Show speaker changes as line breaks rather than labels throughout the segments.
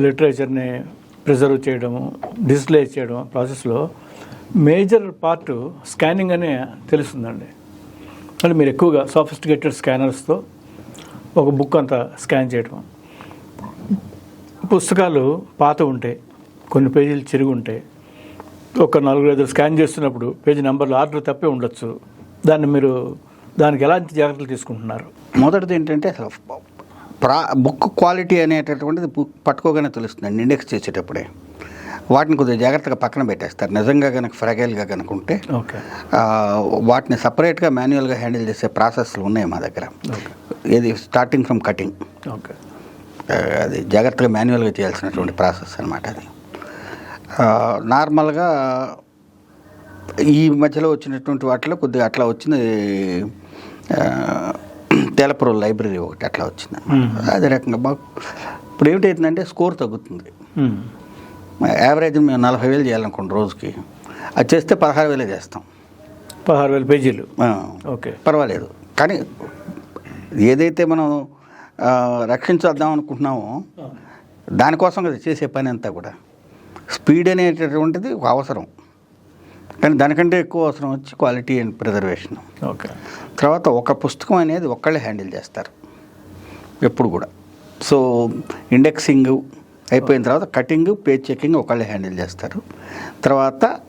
లిటరేచర్ని preserve చేయడము display చేయడం ప్రాసెస్లో మేజర్ పార్ట్ స్కానింగ్ అనే తెలుస్తుందండి. అంటే మీరు ఎక్కువగా సాఫిస్టికేటెడ్ స్కానర్స్తో ఒక బుక్ అంతా స్కాన్ చేయడం పుస్తకాలు పాత ఉంటాయి కొన్ని పేజీలు చిరిగి ఉంటాయి. ఒక నలుగురు ఐదు స్కాన్ చేస్తున్నప్పుడు పేజీ నెంబర్లు ఆర్డర్ తప్పే ఉండొచ్చు. దాన్ని మీరు దానికి ఎలాంటి జాగ్రత్తలు తీసుకుంటున్నారు?
మొదటిది ఏంటంటే అసలు ప్రా బుక్ క్వాలిటీ అనేటటువంటిది బుక్ పట్టుకోగానే తెలుస్తుందండి ఇండెక్స్ చేసేటప్పుడే. వాటిని కొద్దిగా జాగ్రత్తగా పక్కన పెట్టేస్తారు. నిజంగా కనుక ఫ్రగైల్గా కనుక ఉంటే వాటిని సపరేట్గా మాన్యువల్గా హ్యాండిల్ చేసే ప్రాసెస్లు ఉన్నాయి మా దగ్గర. ఇది స్టార్టింగ్ ఫ్రమ్ కటింగ్.
ఓకే.
అది జాగ్రత్తగా మాన్యువల్గా చేయాల్సినటువంటి ప్రాసెస్ అనమాట అది. నార్మల్గా ఈ మధ్యలో వచ్చినటువంటి వాటిలో కొద్దిగా అట్లా వచ్చింది. తెలపురం లైబ్రరీ ఒకటి అట్లా వచ్చింది అదే రకంగా బాగా ఇప్పుడు ఏమిటైతుందంటే స్కోర్ తగ్గుతుంది. యావరేజ్ మేము నలభై వేలు చేయాలనుకోండి రోజుకి. అది చేస్తే పదహారు వేలే చేస్తాం.
పదహారు వేల పేజీలు. ఓకే.
పర్వాలేదు. కానీ ఏదైతే మనం రక్షించేద్దాం అనుకుంటున్నామో దానికోసం కదా చేసే పని అంతా కూడా. స్పీడ్ అనేటటువంటిది ఒక అవసరం. కానీ దానికంటే ఎక్కువ అవసరం వచ్చి క్వాలిటీ అండ్ ప్రిజర్వేషన్.
ఓకే.
తర్వాత ఒక పుస్తకం అనేది ఒక్కళ్ళే హ్యాండిల్ చేస్తారు. ఎప్పుడు కూడా. సో ఇండెక్సింగ్ అయిపోయిన తర్వాత కటింగ్ పేజ్ చెకింగ్ ఒకళ్ళే హ్యాండిల్ చేస్తారు. తర్వాత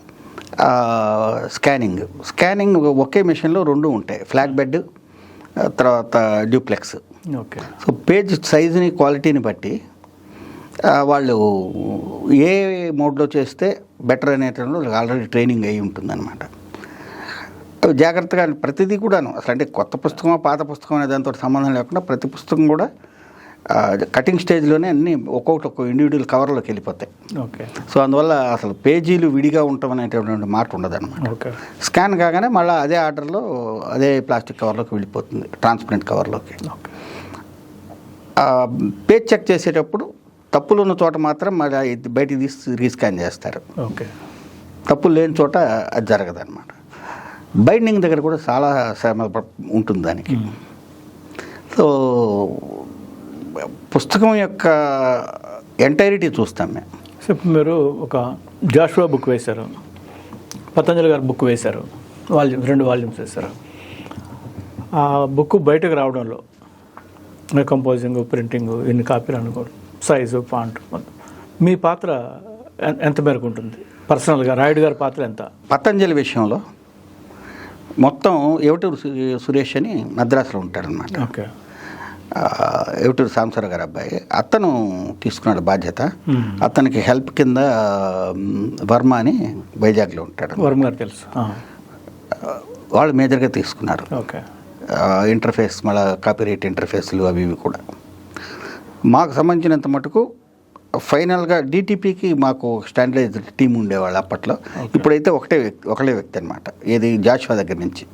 స్కానింగ్. స్కానింగ్ ఒకే మిషన్లో రెండు ఉంటాయి. ఫ్లాగ్ బెడ్ తర్వాత డ్యూప్లెక్స్
ఓకే.
సో పేజ్ సైజుని క్వాలిటీని బట్టి వాళ్ళు ఏ మోడ్లో చేస్తే బెటర్ అనేటువంటి ఆల్రెడీ ట్రైనింగ్ అయి ఉంటుందన్నమాట. జాగ్రత్తగా ప్రతిదీ కూడాను. అసలు అంటే కొత్త పుస్తకమా పాత పుస్తకం అనే దాంతో సంబంధం లేకుండా ప్రతి పుస్తకం కూడా కటింగ్ స్టేజ్లోనే అన్నీ ఒక్కొక్కటి ఒక్కొక్క ఇండివిజువల్ కవర్లోకి వెళ్ళిపోతాయి.
ఓకే.
సో అందువల్ల అసలు పేజీలు విడిగా ఉండటం అనేటటువంటి మాట ఉండదన్నమాట.
ఓకే.
స్కాన్ కాగానే మళ్ళీ అదే ఆర్డర్లో అదే ప్లాస్టిక్ కవర్లోకి వెళ్ళిపోతుంది. ట్రాన్స్పరెంట్ కవర్లోకి పేజ్ చెక్ చేసేటప్పుడు తప్పులు ఉన్న చోట మాత్రం మళ్ళీ బయటికి తీసి రీస్కాన్ చేస్తారు.
ఓకే.
తప్పులు లేని చోట అది జరగదన్నమాట. బైండింగ్ దగ్గర కూడా చాలా శ్రమ ఉంటుంది దానికి. సో పుస్తకం యొక్క ఎంటైరిటీ చూస్తాం మేము.
సో ఇప్పుడు మీరు ఒక జాషువా బుక్ వేశారు. పతంజలి గారు బుక్ వేశారు. వాల్యూమ్ రెండు వాల్యూమ్స్ వేశారు. ఆ బుక్ బయటకు రావడంలో కంపోజింగ్ ప్రింటింగ్ ఇన్ని కాపీలు అనుకోవడం. సైజు మొత్తం. మీ పాత్ర ఎంత మేరకు ఉంటుంది? పర్సనల్గా రాయుడు గారి పాత్ర ఎంత?
పతంజలి విషయంలో మొత్తం ఎవటూరు సురేష్ అని మద్రాసులో ఉంటాడనమాట
ఓకే.
ఎవటూరు సాంబశ్వర గారి అబ్బాయి. అతను తీసుకున్నాడు బాధ్యత. అతనికి హెల్ప్ కింద వర్మ అని వైజాగ్లో ఉంటాడు.
వర్మ గారు తెలుసు.
వాళ్ళు మేజర్గా తీసుకున్నారు.
ఓకే.
ఇంటర్ఫేస్ మళ్ళీ కాపీరైట్ ఇంటర్ఫేస్లు అవి ఇవి కూడా. మాకు సంబంధించినంత మటుకు ఫైనల్గా డిటిపికి మాకు స్టాండర్డైజ్డ్ టీం ఉండేవాళ్ళు అప్పట్లో. ఇప్పుడైతే ఒకటే వ్యక్తి ఒకటే వ్యక్తి అనమాట ఏది జాషువా దగ్గర నుంచి.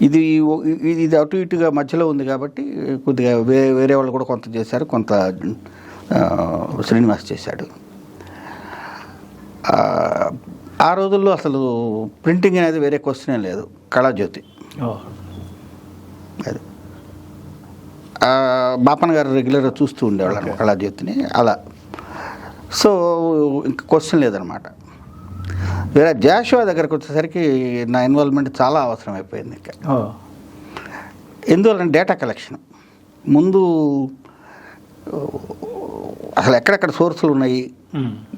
ఇది ఇది ఇది అటు ఇటుగా మధ్యలో ఉంది కాబట్టి కొద్దిగా వే వేరే వాళ్ళు కూడా కొంత చేశారు కొంత శ్రీనివాస్ చేశాడు. ఆ, రోజుల్లో అసలు ప్రింటింగ్ అనేది వేరే క్వశ్చనే లేదు కళాజ్యోతి. అది. బాపన్న గారు రెగ్యులర్గా చూస్తూ ఉండేవాళ్ళం కళాజ్యోతిని అలా. సో ఇంక క్వశ్చన్ లేదనమాట. వేరే జాషువా దగ్గరకు వచ్చేసరికి నా ఇన్వాల్వ్మెంట్ చాలా అవసరం అయిపోయింది ఇంకా. ఎందువల్ల డేటా కలెక్షన్. ముందు అసలు ఎక్కడెక్కడ సోర్సులు ఉన్నాయి.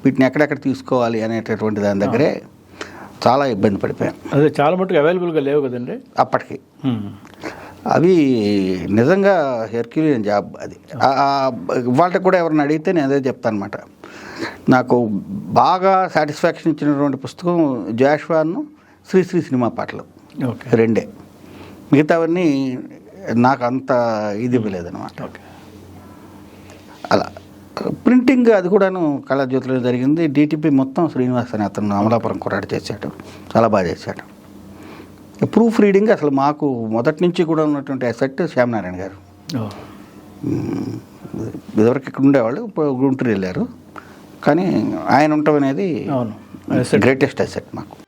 వీటిని ఎక్కడెక్కడ తీసుకోవాలి అనేటటువంటి దాని దగ్గరే చాలా ఇబ్బంది పడిపోయాం
అదే చాలా మటుకు అవైలబుల్గా లేవు కదండి?
అప్పటికి. అవి నిజంగా హెర్క్యులియన్ జాబ్ అది. వాళ్ళకి కూడా ఎవరిని అడిగితే నేను అదే చెప్తాను అనమాట నాకు బాగా సాటిస్ఫాక్షన్ ఇచ్చినటువంటి పుస్తకం జాష్వాను శ్రీశ్రీ సినిమా పాటలు.
ఓకే.
రెండే. మిగతావన్నీ నాకు అంత ఇది ఇవ్వలేదన్నమాట.
ఓకే.
అలా. ప్రింటింగ్ అది కూడాను కళాజ్యోతిలో జరిగింది. డిటిపి మొత్తం శ్రీనివాస్ అని అతను అమలాపురం కుర్రాడు చేశాడు. చాలా బాగా చేశాడు. ప్రూఫ్ రీడింగ్ అసలు మాకు మొదటి నుంచి కూడా ఉన్నటువంటి అసెట్ శ్యామనారాయణ గారు. ఇదివరకు ఇక్కడ ఉండేవాళ్ళు ఇప్పుడు గుంటూరు వెళ్ళారు. కానీ ఆయన ఉండటం అనేది. గ్రేటెస్ట్ అసెట్ మాకు.